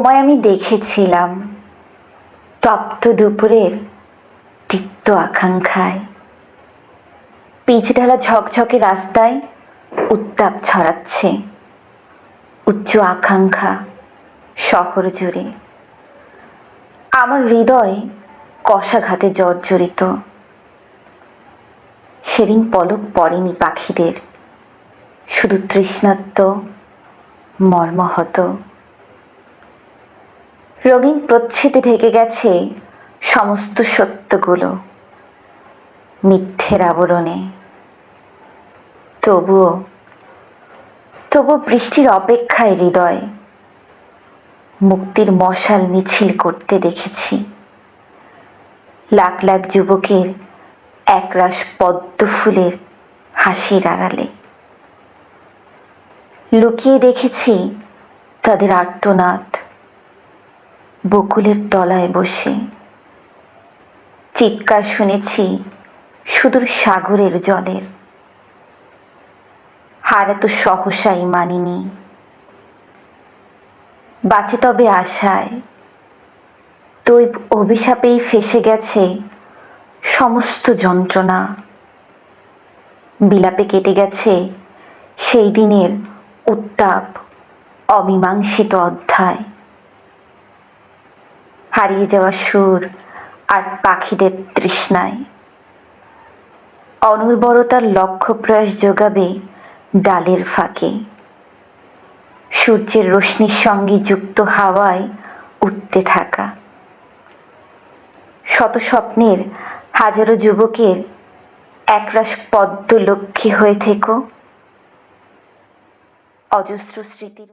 তোমায় আমি দেখেছিলাম তপ্ত দুপুরের তিক্ত আকাঙ্ক্ষায়। পিচ ঢালা ঝকঝকে রাস্তায় উত্তাপ ছড়াচ্ছে। উচ্চ আকাঙ্ক্ষা শহর জুড়ে। আমার হৃদয় কষাঘাতে জর্জরিত। সেদিন পলক পড়েনি পাখিদের। শুধু তৃষ্ণাত্ম মর্মহত। রঙিন প্রচ্ছেদে ঢেকে গেছে সমস্ত সত্যগুলো মিথ্যের আবরণে। তবুও তবু বৃষ্টির অপেক্ষায় হৃদয় মুক্তির মশাল মিছিল করতে দেখেছি। লাখ লাখ যুবকের একরাশ পদ্ম ফুলের হাসির আড়ালে। লুকিয়ে দেখেছি তাদের আর্তনাদ। বকুলের তলায় বসে। চিৎকার শুনেছি সুদূর সাগরের জলের। হার এত সহসাই মানিনি। বাঁচে তবে আশায়। দৈব অভিশাপেই ফেসে গেছে সমস্ত যন্ত্রণা। বিলাপে কেটে গেছে সেই দিনের উত্তাপ, অমীমাংসিত অধ্যায়। হারিয়ে যাওয়া সুর আর পাখিদের তৃষ্ণায়। অনুর্বরতার লক্ষ্য প্রয়াস যোগাবে ডালের ফাঁকে। সূর্যের রশ্মির সঙ্গে যুক্ত হাওয়ায় উঠতে থাকা। শত স্বপ্নের হাজারো যুবকের একরাশ পদ্ম লক্ষ্মী হয়ে থেকো। অজস্র স্মৃতির